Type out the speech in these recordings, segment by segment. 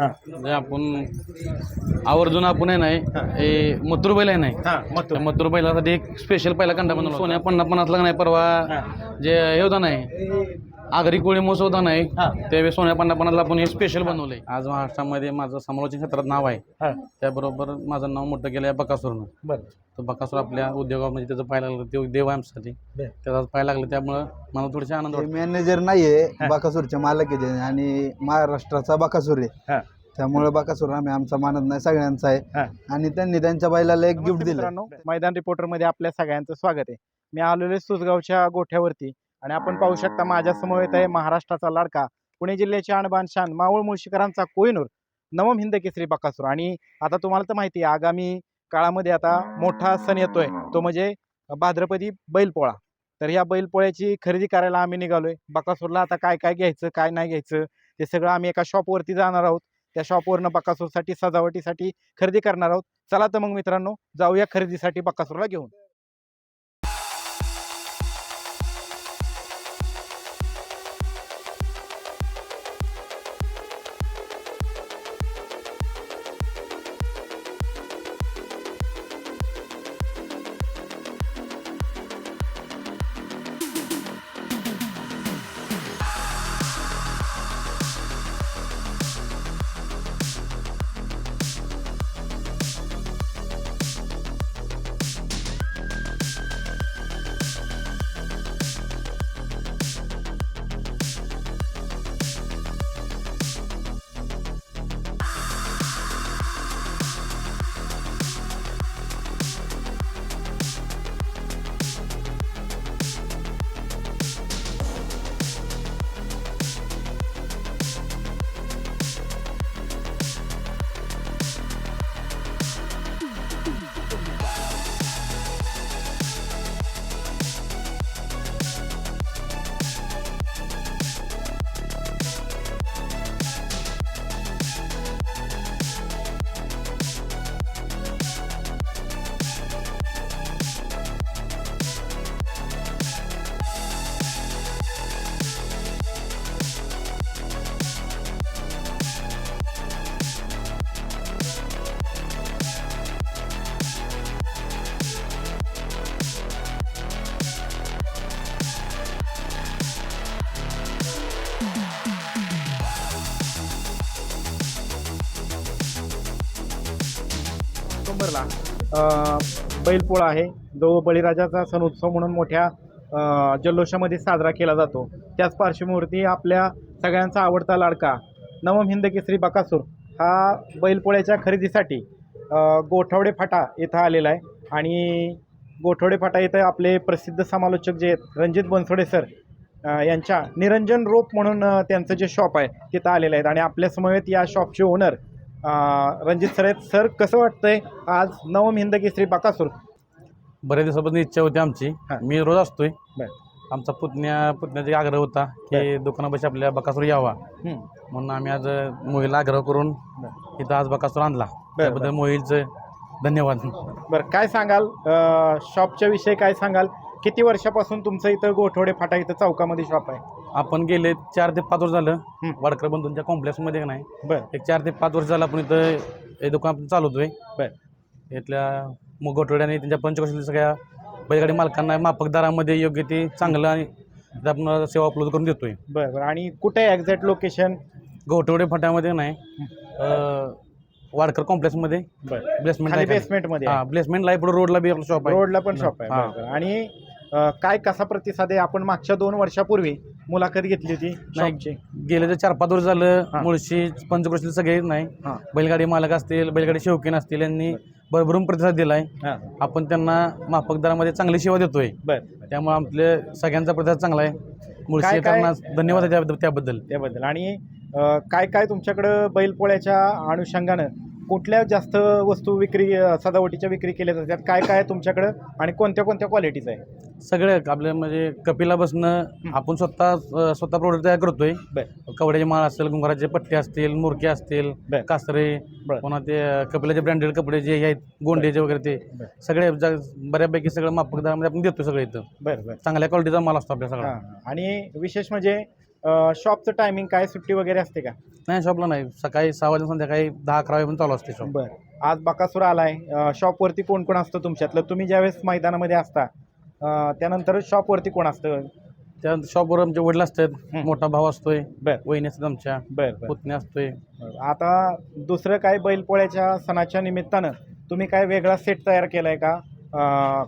हा. म्हणजे आपण आवर्जून आपण आहे नाही हे मथुर बैल आहे नाही हा. मग त्या मथुर बैलासाठी एक स्पेशल पहिला कंडा बनवला सोन्या पन्ना पन्नासला नाही परवा जे हे होता नाही आगरी कोळी मोस होता नाही. हा. त्यावेळेस सोन्या पन्ना पन्नासला आपण हे स्पेशल बनवलंय. आज महाराष्ट्रामध्ये माझं समालोचन क्षेत्रात नाव आहे. त्याबरोबर माझं नाव मोठं केलं आहे बकासूरनं. बरं. तर बकासूर आपल्या उद्योगामध्ये म्हणजे त्याचं पाहायला लागलं ते देव बरं. त्याचा पाहायला लागलं त्यामुळं मला थोडीशी आनंद मॅनेजर नाहीये बाकासूरचे मालक आहे ते. आणि महाराष्ट्राचा बाकासूर आहे. हा. त्यामुळे बाकासूर आम्ही आमचा मानत नाही सगळ्यांचा. आहे. आणि त्यांनी त्यांच्या बैलाला एक गिफ्ट दिलं. मैदान रिपोर्टरमध्ये आपल्या सगळ्यांचं स्वागत आहे. मी आलेलो सुसगावच्या गोठ्यावरती. आणि आपण पाहू शकता माझ्यासमोर येत आहे महाराष्ट्राचा लाडका पुणे जिल्ह्याचे आणबान शान मावळ मुळशीकरांचा कोहिनूर नवम हिंद केसरी बकासूर. आणि आता तुम्हाला तर माहिती आहे आगामी काळामध्ये आता मोठा सण येतोय. तो म्हणजे भाद्रपदी बैलपोळा. तर या बैलपोळ्याची खरेदी करायला आम्ही निघालोय. बकासूरला आता काय काय घ्यायचं काय नाही घ्यायचं ते सगळं आम्ही एका शॉपवरती जाणार आहोत. त्या शॉपवरनं बकासूरसाठी सजावटीसाठी खरेदी करणार आहोत. चला तर मग मित्रांनो जाऊया खरेदीसाठी बकासूरला घेऊन. बैलपोळा आहे. जो बळीराजाचा सण उत्सव म्हणून मोठ्या जल्लोषामध्ये साजरा केला जातो. त्याच पार्श्वभूमीवरती आपल्या सगळ्यांचा आवडता लाडका नवम हिंद केसरी बकासूर हा बैलपोळ्याच्या खरेदीसाठी गोठवडे फाटा इथं आलेला आहे. आणि गोठवडे फाटा इथं आपले प्रसिद्ध समालोचक जे आहेत रणजित बनसोडे सर यांच्या निरंजन रोप म्हणून त्यांचं जे शॉप आहे तिथं आलेलं आहेत. आणि आपल्यासमवेत या शॉपचे ओनर रणजित सर आहेत. सर कसं वाटतंय? आज नवम हिंद केसरी बकासूर बऱ्याच दिवसापासून इच्छा होती आमची. हा. मी रोज असतोय. बर. आमचा पुतण्या पुतण्याचा आग्रह होता की दुकानापाशी आपल्या बकासूर यावा. म्हणून आम्ही आज मोहिलला आग्रह करून इथं आज बकासूर आणला. त्याबद्दल मोहिलचं धन्यवाद. बरं काय सांगाल? अं, शॉपच्या विषयी काय सांगाल? किती वर्षापासून तुमचं इथं गोठवडे फाटा इथं चौकामध्ये शॉप आहे? आपण गेले चार ते पाच वर्ष झालं. हं. वाडकर बंधूंच्या कॉम्प्लेक्समध्ये नाही? बरं. एक चार ते पाच वर्ष झालं आपण इथं हे दुकान आपण चालवतोय बर. इथल्या मुगोटवड्या आणि त्यांच्या पंचकोशातील सगळ्या बैलगाडी मालकांना माफक दरामध्ये योग्य ते चांगलं आणि आपण सेवा उपलब्ध करून देतोय. बरं बरं. आणि कुठे एक्झॅक्ट लोकेशन गोठवडे फाट्यामध्ये नाही? अं, वाडकर कॉम्प्लेक्समध्ये बरं. प्लेसमेंट खाली बेसमेंटमध्ये हा प्लेसमेंट लाई पुढे रोडला बी आपलं शॉप आहे. रोडला पण शॉप आहे. हा. बरं. आणि काय कसा प्रतिसाद आहे? आपण मागच्या दोन वर्षापूर्वी मुलाखत घेतली होती. शॉपची. गेले तर चार पाच वर्ष झालं. मुळशी पंचक्रोशीतील सगळे नाही. हां. बैलगाडी मालक असतील बैलगाडी शौकीन असतील यांनी भरभरून प्रतिसाद दिलाय. हां. आपण त्यांना माफक दरामध्ये चांगली सेवा देतोय. बरं. त्यामुळे आपल्या सगळ्यांचा प्रतिसाद चांगला आहे. काय- मुळशीकरांना धन्यवाद आहे त्या- त्याबद्दल. त्याबद्दल. आणि अ, काय काय तुमच्याकडं बैलपोळ्याच्या अनुषंगानं कुठल्या जास्त वस्तू विक्री सजावटीच्या विक्री केल्या जातात? काय काय तुमच्याकडं? आणि कोणत्या कोणत्या क्वालिटीचं आहे? सगळे आपल्या म्हणजे कपिला बसणं आपण स्वतः स्वतः प्रोडक्ट तयार करतोय. बरं. कवड्याचे माळ असतील गुंगाराचे पट्टे असतील मुरके असतील बर. कासरे बर. पुन्हा ते कपिलाचे ब्रँडेड कपडे जे आहेत गोंडेचे वगैरे ते बर. सगळे जा- बऱ्यापैकी सगळं दरामध्ये आपण देतो सगळं इथं. बरं बरं. चांगल्या क्वालिटीचा माल असतो आपल्या सगळा. हां. आणि विशेष म्हणजे शॉपचं टायमिंग काय? सुट्टी वगैरे असते का? नाही शॉपला नाही. सकाळी सहा वाजून संध्याकाळी दहा अकरा वाजेपर्यंत चालू असते शॉप बर. आज बकासूर आलाय. अ, शॉपवरती कोण कोण असतं तुमच्यातलं? तुम्ही ज्यावेळेस मैदानामध्ये असता अ, त्यानंतर शॉपवरती कोण असतं? त्या शॉपवर आमचे वडील असतात. हं. मोठा भाऊ असतोय. बर. वहिनी असतात आमच्या. बर बर. पुतण्या असतोय. आता दुसरं काय बैलपोळ्याच्या सणाच्या निमित्तानं तुम्ही काय वेगळा सेट तयार केलाय का?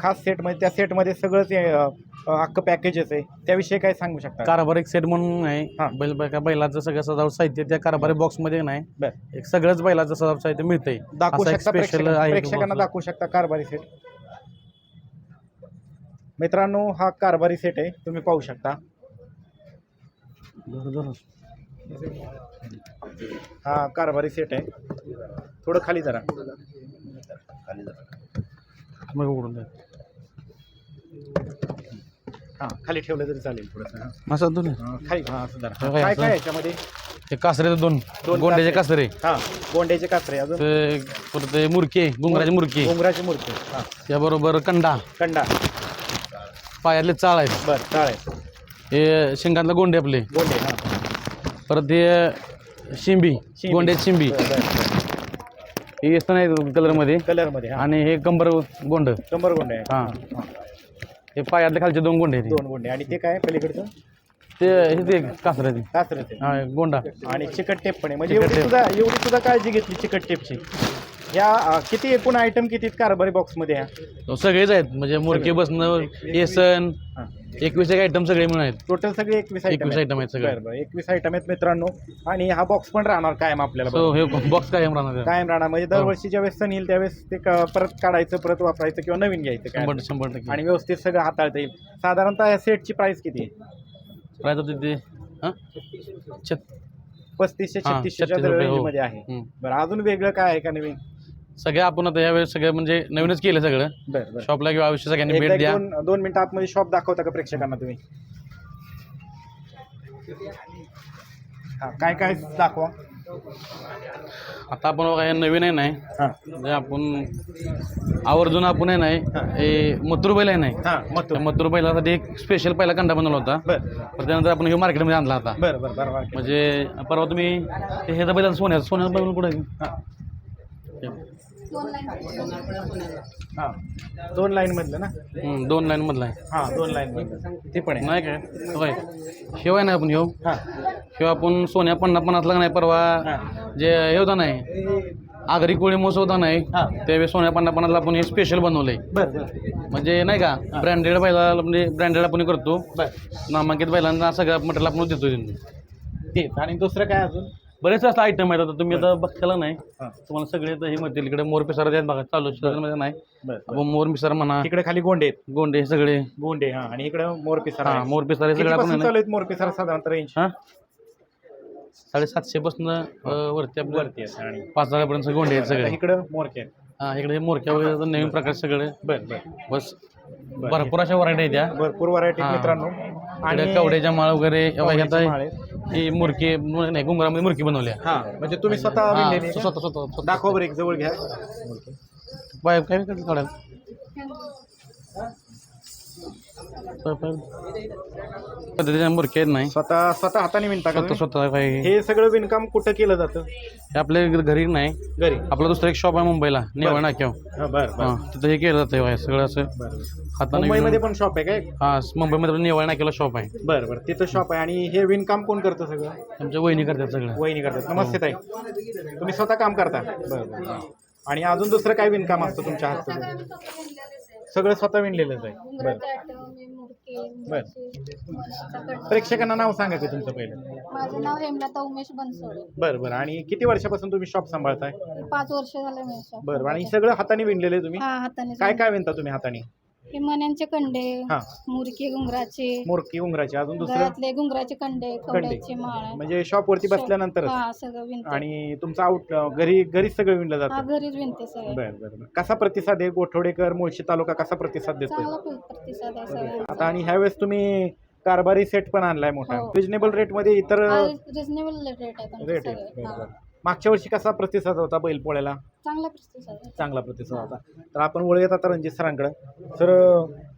खास सेटमध्ये त्या सेटमध्ये सगळंच अख्खं पॅकेजच आहे. त्याविषयी काय सांगू शकता? कारभार एक सेट म्हणून हां. आहे बैल बैका बैलाचं सगळं सजावट साहित्य त्या कारभारी बॉक्समध्ये नाही. बर. एक सगळंच बैलाचं सजावट साहित्य मिळतंय. दाखवू असा एक शकता special प्रेक्षकांना आहे प्रेक्षकांना तुम्हाला. दाखवू शकता कारभारी सेट मित्रांनो हा कारभारी सेट आहे. तुम्ही पाहू शकता. हा कारभारी सेट आहे. थोडं खाली जरा. मग उघडून द्या. हा खाली ठेवलं तरी चालेल थोडंसं असं दोन हा, खाली. हा असं हा, काय असं. काय याच्यामध्ये? ते कासरे दोन. दोन गोंड्याचे कासरे. कासरे. हा गोंड्याचे कासरे अजून. ते परत ते मुरके गुंगराचे मुरके. डोंगराची मूर्ती हा. त्याबरोबर कंडा. कंडा. पायातले चाळ आहेत. बर चाळ आहे हे शिंगातले गोंडे आपले. गोंडे हा. परत ते शिंबी शिंबी. गोंड्याची शिंबी. बर, बर. हे येत नाही कलरमध्ये. कलरमध्ये हा. आणि हे कंबर गोंड. कंबर गोंडे आहे. हा. हे पायातले खालचे दोन गोंडे आहेत दोन गोंडे आणि ते काय पलीकडचं? ते हे ते कासरे ते कासरे ते हा गोंडा. आणि चिकट टेप पण आहे. म्हणजे चिकट एवढी टेप. सुद्धा एवढी सुद्धा काळजी घेतली चिकट टेपची. या अं, किती एकूण आयटम किती कारभारी बॉक्समध्ये ह्या? सगळेच आहेत. म्हणजे मुरके बसणं येसन हा. एकवीस एक आयटम सगळे मिळून आहेत. टोटल सगळे एकवीस आयटम एकवीस आयटम आहेत सगळे. बरं बरं. एकवीस आयटम आहेत मित्रांनो. आणि हा बॉक्स पण राहणार कायम आपल्याला सो हे बॉक्स काय राहणार आहे? कायम राहणार. म्हणजे दरवर्षी ज्यावेळेस सण येईल त्यावेळेस ते क- परत काढायचं परत वापरायचं किंवा नवीन घ्यायचं काय शंभर शंभर टक्के. आणि व्यवस्थित सगळं हाताळता येईल. साधारणतः या सेटची प्राइस किती आहे? प्राईज होती ते हां? छत पस्तीसशे हां, छत्तीसशेच्या 36 रुपये, हो. रेंजमध्ये आहे. हं. बरं अजून वेगळं काय आहे का नवीन? सगळे आपण आता यावेळेस सगळं म्हणजे नवीनच केलं सगळं. बरं बरं. शॉपला किंवा आयुष्य सगळ्यांनी एकदा भेट एक द्या. दोन दोन मिनिटं आतमध्ये शॉप दाखवता का प्रेक्षकांना तुम्ही? हा काय काय दाखवा. आता आपण बघा हे नवीन आहे नाही हां. म्हणजे आपण आवर्जून आपण आहे नाही हे मथुर बैल आहे नाही हां. मग त्या मथुर बैलासाठी एक स्पेशल पहिला कंडा बनवला होता. बरं. पण त्यानंतर आपण हे मार्केटमध्ये आणला आता. बरं बरं बरं बरं म्हणजे परवा तुम्ही ते ह्याचा बैल सोन्याचा. सोन्याचा बैल कुठे हां. हां. दोन लाईन मधलं ना? दोन लाईन मधला आहे. हां दोन लाईन मधलं. ते पण आहे. नाही काय? होय. शेव आहे ना आपण ह्यो हां? शेव आपण सोन्या पन्नास पन्नासला नाही परवा हां. जे हे होता नाही आगरी कोळी मोस होता नाही हां. त्यावेळेस सोन्या पन्नास पन्नासला आपण हे स्पेशल बनवलंय. बरं बरं. म्हणजे नाही का ब्रँडेड बैला म्हणजे ब्रँडेड आपण हे करतो. बरं. नामांकित बैलांना सगळं मटेरियल आपण देतो आणि दुसरं काय अजून? बरेच असं आयटम आहेत. आता तुम्ही आता बघताला नाही. हां. तुम्हाला सगळे आता हे म्हणतील इकडे मोर पिसार चालू मध्ये नाही. बरं आपण मोर पिसार म्हणा तिकडे खाली गोंडे आहेत. गोंडे हे सगळे. गोंडे हां. आणि इकडे मोर पिसार हा आहे. मोर पिसार हे सगळे आपण कितीपासून आहे चालू आहेत मोर पिसार साधारणतः रेंज हा. साडेसातशे पासून वरती आपल्या वरती आहे आणि पाच हजारपर्यंत गोंडे आहेत सगळे. इकडं मोरके आहेत. हा इकडे मोरक्या वगैरे आता नवीन प्रकार सगळे. बरं बरं. बस भरपूर अशा व्हरायटी आहेत त्या भरपूर व्हरायटी. मित्रांनो. इकडे कवड्याच्या माळ वगैरे हे बघा, कवड्याचे आता माळ आहेत. ही मुरकी नाही गुंगरामध्ये मुरकी बनवल्या हा म्हणजे तुम्ही स्वतः हा, विणलेली आहे का? स्वतः स्वतः दाखवा बरं एक जवळ घ्या. काय काय काढाल पद्धतीच्या मुरकी नाही. स्वतः स्वतः हाताने विणता का स्वतः तुम्ही? स्वतः काय हे हे सगळं विणकाम कुठं केलं जातं? आपल्या घरी नाही. घरी. आपलं दुसरं एक शॉप आहे मुंबईला नेवळ नाक्याव. हा, बरं हा बरं तिथं हे केलं जातं हे सगळं असं बरं हाताने मुंबईमध्ये विणून- पण शॉप आहे काय हा मुंबईमध्ये नेवळ नाक्याला शॉप आहे. बरं बरं. तिथं शॉप आहे. आणि हे विणकाम कोण करतं सगळं? आमच्या वहिनी करतात सगळं. वहिनी करतात. नमस्ते ताई. तुम्ही स्वतः काम करता? बरं बरं. हा. आणि अजून दुसरं काय विणकाम असतं तुमच्या हातचं? सगळं स्वतः विणलेलंच आहे. बरं. प्रेक्षकांना नाव सांगा की तुमचं पहिलं. माझं नाव हेमलता उमेश बनसोडे. बरं बरं. आणि किती वर्षापासून तुम्ही शॉप सांभाळताय? पाच वर्ष झाले मी बरं बरं. आणि सगळं हाताने विणलेलं आहे तुम्ही? हा हाताने काय काय विणता तुम्ही हाताने? हे मण्यांचे कंडे हा. मुरके घुंगराचे. मोरकी उंगराची अजून दुसरं? गळ्यातले घुंगराचे कंडे कवड्याचे माळ. म्हणजे शॉपवरती बसल्यानंतर हा सगळं विणते. आणि तुमचं आउट घरी घरीच सगळं विणलं हा जातं घरीच विणते सगळे. बरं बरं बरं. कसा प्रतिसाद आहे? गोठवडेकर मुळशी तालुका कसा प्रतिसाद देतोय? चांगला प्र- प्रतिसाद आहे सगळ्यांचा. आता आणि ह्यावेळेस तुम्ही कारभारी सेट पण आणलाय मोठा. हो. रिजनेबल रेटमध्ये इतर रिजनेबल रेट आहे रेट आहे. सगळे. बरं, हा. बरं. मागच्या वर्षी कसा प्रतिसाद होता बैलपोळ्याला चांगला प्रतिसाद आहे. चांगला प्रतिसाद होता. तर आपण वळूयात आता रणजित सरांकडं. तर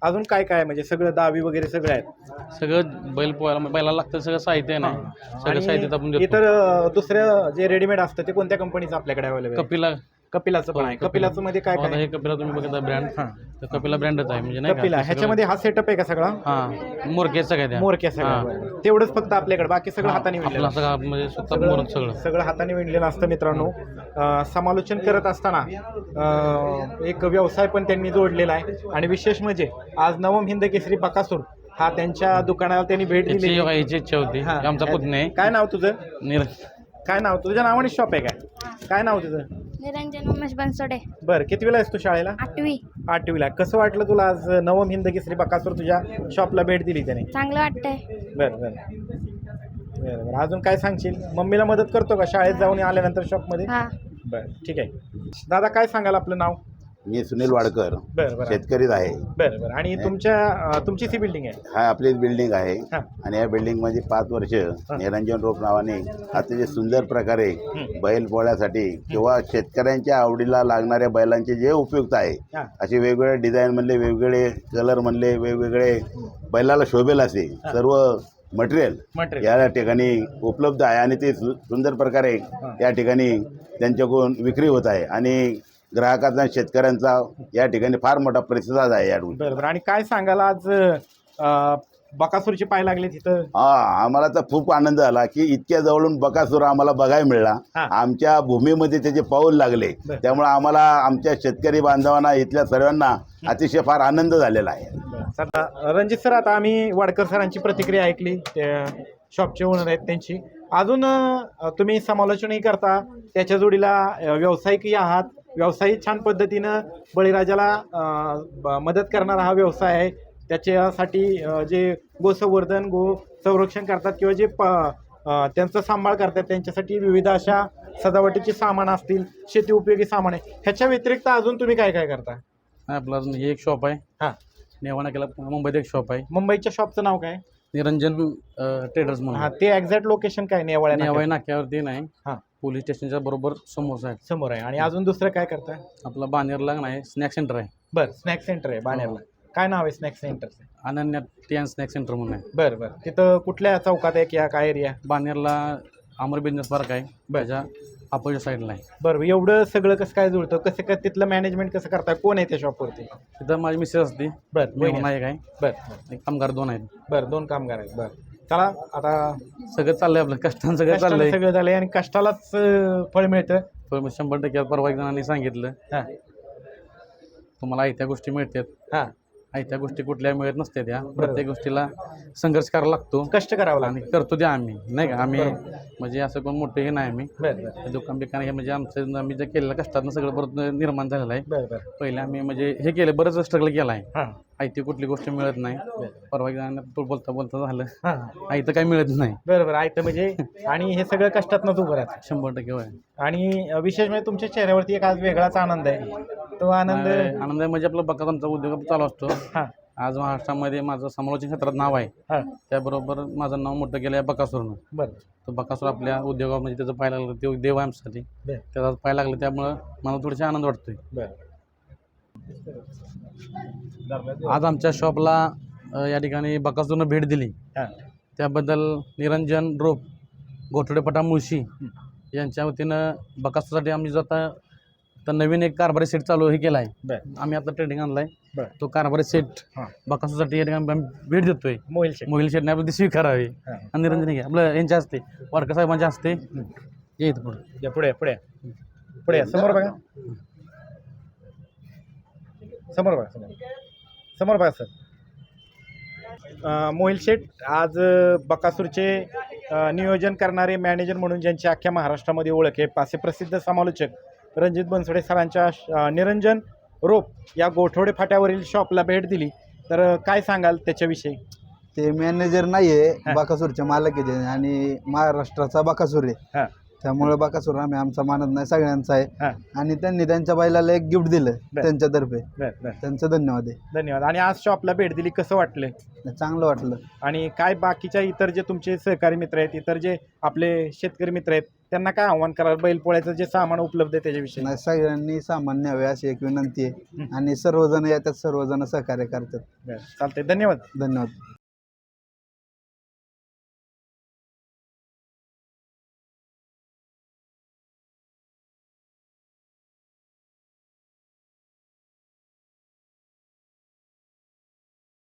अजून काय काय आहे? म्हणजे सगळं दावी वगैरे सगळे आहेत. सगळं बैल पोहायला बैलाला लागतं सगळं साहित्य आहे ना. सगळं साहित्य आपण आणि देतो. इतर अं, दुसरं जे रेडीमेड असतं ते कोणत्या कंपनीचं आपल्याकडे अवेलेबल कपिला कपिलाचं पण आहे. हो, कपिलाचं मध्ये काय? आता काय हे कपिला तुम्ही बघिता ब्रँड. हां. तर कपिला ब्रँडच आहे म्हणजे नाही का? कपिला सगळं- ह्याच्यामध्ये हा सेटअप आहे का सगळा? हां. मोरके सगळ्या मोरक्या सगळ्या हां. तेवढंच फक्त आपल्याकडे बाकी सगळं हाताने विणलेलं आपला सगळं म्हणजे स्वतः सगळं. सगळं हाताने विणलेलं असतं मित्रांनो. अं, समालोचन करत असताना अं, एक व्यवसाय पण त्यांनी जोडलेला आहे. आणि विशेष म्हणजे आज नवम हिंद केसरी बकासूर हा त्यांच्या दुकानाला त्यांनी भेट दिली याची इच्छा होती. हां. आमचा पुतणे. आहे. काय नाव तुझं? निर काय नाव? तुझ्या नावाने शॉप आहे काय? काय नाव तुझं? उमेश बनसोडे. बरं किती वेळा आहेस तू शाळेला? आठवी. आठवीला. कसं वाटलं तुला आज नवम हिंद केसरी बकासूर तुझ्या शॉपला भेट दिली त्याने? चांगलं वाटतंय. बरं बरं. बरं बरं. अजून काय सांगशील? मम्मीला मदत करतो का? शाळेत जाऊन आल्यानंतर शॉपमध्ये हा. बरं ठीक आहे. दादा काय सांगाल आपलं नाव? मी सुनील वाडकर बरं बरं. शेतकरीच आहे. बरं बरं. आणि तुमच्या अं, तुमचीच ही बिल्डिंग आहे? हा आपलीच बिल्डिंग आहे. हां. आणि या बिल्डिंगमध्ये पाच वर्ष निरंजन रोप नावाने अतिशय सुंदर प्रकारे बैल पोळ्यासाठी किंवा शेतकऱ्यांच्या आवडीला लागणाऱ्या बैलांचे जे उपयुक्त आहे हां. असे वेगवेगळे डिझाईन म्हणले वेगवेगळे कलर म्हणले वेगवेगळे बैलाला शोभेल असे सर्व मटेरियल मटेरियल या ठिकाणी उपलब्ध आहे. आणि ते सु- सुंदर प्रकारे या ठिकाणी त्यांच्याकडून विक्री होत आहे. आणि ग्राहकांचा आणि शेतकऱ्यांचा या ठिकाणी फार मोठा प्रतिसाद आहे या बरं बरं आणि काय सांगाल आज अं, बकासूरचे पाय लागले तिथं हा आम्हाला तर खूप आनंद झाला की इतक्या जवळून बकासूर आम्हाला बघायला मिळाला. हा. आमच्या भूमीमध्ये त्याचे पाऊल लागले. बरं. त्यामुळे आम्हाला आमच्या शेतकरी बांधवांना इथल्या सर्वांना अतिशय फार आनंद झालेला आहे. आता रणजित सर आता आम्ही वाडकर सरांची प्रतिक्रिया ऐकली. शॉपचे ओनर आहेत त्यांची. अजून अं, तुम्ही समालोचनही करता. त्याच्या जोडीला अं, व्यावसायिकही आहात. व्यावसायिक छान पद्धतीनं बळीराजाला मदत करणारा हा व्यवसाय आहे. त्याच्यासाठी जे गोसंवर्धन गो संरक्षण करतात किंवा जे प त्यांचा सांभाळ करतात त्यांच्यासाठी विविध अशा सजावटीची सामान असतील शेती उपयोगी सामान आहे. ह्याच्या व्यतिरिक्त अजून तुम्ही काय काय करता? आपला अजून हे एक शॉप आहे. हां. नेवाणा केला मुंबईत एक शॉप आहे. मुंबईच्या शॉपचं नाव काय? निरंजन ट्रेडर्स म्हणून. हा ते एक्झॅक्ट लोकेशन काय नेवाळ्या नाक्यात? नाक्यावरती नाही. हां. पोलीस स्टेशनच्या बरोबर समोर आहे समोर आहे. आणि अजून दुसरं काय करताय? आपला बानेरला नाही स्नॅक सेंटर आहे. बर स्नॅक सेंटर आहे बाणेरला. काय नाव आहे स्नॅक सेंटरचं? Ananya tea and snack centre म्हणून आहे. बर बर. तिथं कुठल्या चौकात आहे किंवा काय एरिया बानेरला अमर बिझनेस पार्क आहे. त्याच्या अपोजिट साईडला आहे. बरं एवढं सगळं कसं काय जुळतं? कसं काय तिथलं मॅनेजमेंट कसं करताय? कोण आहे त्या शॉपवरती तिथं माझी मिसेस असते. बर मेहुणा एक आहे. बर. एक कामगार दोन आहेत. बर दोन कामगार आहेत. बर. चला आता सगळं चाललंय आपलं. कष्टानं सगळं चाललंय. सगळं झालंय आणि कष्टालाच अं, फळ मिळतं. पण शंभर टक्के परवा एक जणांनी सांगितलं. हां. तुम्हाला आयत्या गोष्टी मिळतात. हां. आयत्या गोष्टी कुठल्या मिळत नसतात त्या प्रत्येक गोष्टीला संघर्ष करावा लागतो. कष्ट करावं आणि लागतं करतो द्या आम्ही नाही का? आम्ही म्हणजे असं कोण मोठे हे नाही आम्ही. बर बर. दुकान बिकान हे म्हणजे आमचं आम्ही जे केलेलं कष्टातनं सगळं परत निर्माण झालेलं आहे. बर बर. पहिले आम्ही म्हणजे हे केलं बरंच स्ट्रगल केला आहे हां आयती कुठली गोष्ट मिळत नाही. परवा एकदा तो बोलता बोलता झालं. हां. आयतं काही मिळत नाही. बरं बरं. ऐकतं म्हणजे आणि हे सगळं कष्टातनंच उभं राहतं. शंभर टक्के होय. आणि विशेष म्हणजे तुमच्या चेहऱ्यावरती एक आज वेगळाच आनंद आहे. तो आनंद आनंद आहे म्हणजे आपला बघा आमचा उद्योग चालू असतो. हां. आज महाराष्ट्रामध्ये माझं समालोचन क्षेत्रात नाव आहे. त्याबरोबर माझं नाव मोठं केलं आहे बकासूरनं. बरं. तो बकासूर आपल्या उद्योगात म्हणजे त्याचं पाय लागलं ते देव आहे आमच्यासाठी. त्याचा पाय लागलं त्यामुळं मला थोडीशी आनंद वाटतोय. बरं. आज आमच्या शॉपला या ठिकाणी बकासूरनं भेट दिली. त्याबद्दल निरंजन रोप गोठडेपटा मुळशी यांच्या वतीनं बकासूरसाठी आम्ही जो आता तर नवीन एक कारभारी सेट चालू हे केला आहे बरं. आम्ही आता ट्रेडिंग आणलाय. बरं. तो कारभारी सेट हां. या आम्ही भेट देतोय. मोहिल शेठ मोहिल शेटने आपली ती स्वीकारावी. हां. आणि निरंजन घ्या आपलं यांच्या हस्ते वाडकर साहेबांच्या हस्ते ये इथं पुढं. या पुढे पुढे. पुढे या. समोर बघा. समोर बघा समोर. समोर बघा सर. अं, मोहिल शेठ आज अं, बकासूरचे अं, नियोजन करणारे मॅनेजर म्हणून ज्यांची अख्ख्या महाराष्ट्रामध्ये ओळख आहे असे प्रसिद्ध समालोचक रणजित बनसोडे सरांच्या निरंजन रोप या गोठवडे फाट्यावरील शॉपला भेट दिली. तर काय सांगाल त्याच्याविषयी? ते मॅनेजर नाही आहे हा. बाकासूरचे मालक आहे ते आणि महाराष्ट्राचा बाकासूर आहे. हां. त्यामुळे बाकासूर आम्ही आमचा मानत नाही सगळ्यांचा आहे. हां. आणि त्यांनी त्यांच्या बैलाला एक गिफ्ट दिलं बर. त्यांच्यातर्फे. बरं बरं. त्यांचं धन्यवाद आहे. धन्यवाद. आणि आज शॉपला भेट दिली कसं वाटलं? चांगलं वाटलं. आणि काय बाकीच्या इतर जे तुमचे सहकारी मित्र आहेत इतर जे आपले शेतकरी मित्र आहेत त्यांना काय आव्हान कराल? बैलपोळ्याचं जे सामान उपलब्ध आहे त्याच्याविषयी. नाही सगळ्यांनी सामान न्यावे अशी एक विनंती आहे. आणि सर्वजण येतात सर्वजण सहकार्य करतात. बरं, चालतंय. धन्यवाद. धन्यवाद.